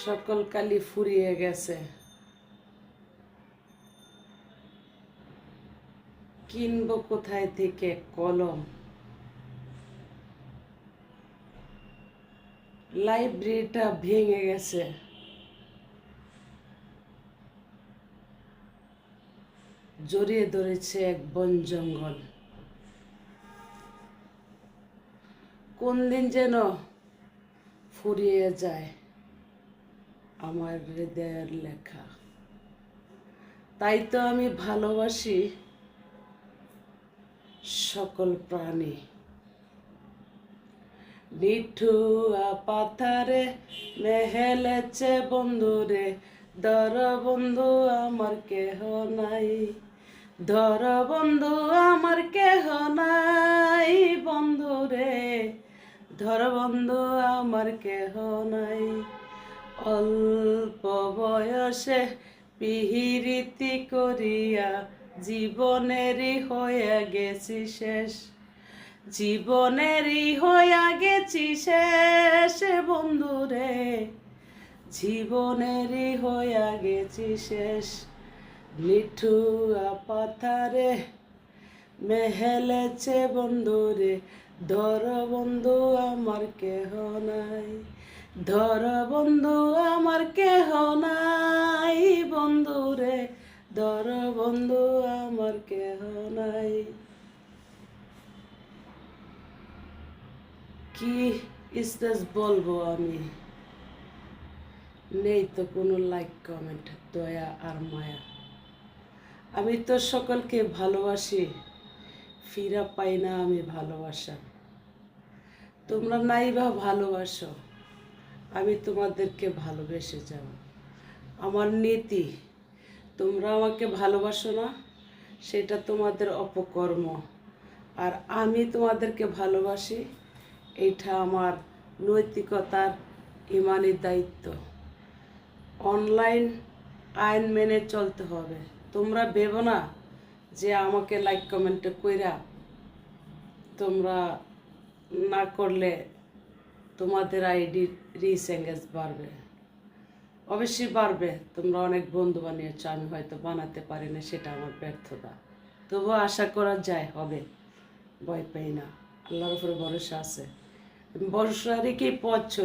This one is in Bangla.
সকল কালি ফুরিয়ে গেছে। কিনবো কোথায় থেকে কলম? লাইব্রেরিটা ভেঙে গেছে। জড়িয়ে ধরেছে এক বন জঙ্গল। কোন দিন যেন ফুরিয়ে যায়। আমার হৃদয়ের লেখা। তাই তো আমি ভালোবাসি সকল প্রাণী। নিঠুয়া পাথারে মেহেলেছে বন্ধুরে, ধর বন্ধু আমার কেহ নাই। ধর বন্ধু আমার কেহ নাই বন্ধুরে। ধর বন্ধু আমার কেহ নাই। অল্প বয়সে পিহিরিতি করিয়া জীবনেরই হয়ে গেছি শেষ। জীবনেরই হইয়া গেছি শেষ বন্ধুরে। জীবনেরই হইয়া গেছি শেষ। মিঠুয়া পাথারে মেহেলেছে বন্ধুরে। ধর বন্ধু আমার কেহ নাই। ধর বন্ধু, আমার কেহ নাই। বন্ধুরে ধর বন্ধু, আমার কেহ নাই। কি স্টেজ বলব আমি? নেই তো কোনো লাইক কমেন্ট দয়া আর মায়া। আমি তো সকলকে ভালোবাসি, ফিরা পাই না আমি ভালোবাসা। তোমরা নাই বা ভালোবাসো, আমি তোমাদেরকে ভালোবেসে যাব। আমার নীতি, তোমরা আমাকে ভালোবাসো না, সেটা তোমাদের অপকর্ম। আর আমি তোমাদেরকে ভালোবাসি, এটা আমার নৈতিকতার ইমানি দায়িত্ব। অনলাইন আইন মেনে চলতে হবে। তোমরা ভেবো না যে আমাকে লাইক কমেন্টে কইরা তোমরা না করলে তোমাদের আইডি রিচ এঙ্গেজ বাড়বে। অবশ্যই বাড়বে। তোমরা অনেক বন্ধু বানিয়েছ, আমি হয়তো বানাতে পারি না, সেটা আমার ব্যর্থতা। তবুও আশা করা যায়, হবে। ভয় পাই না। আল্লাহর উপরে ভরসা আছে। ভরসা রেখেই পথ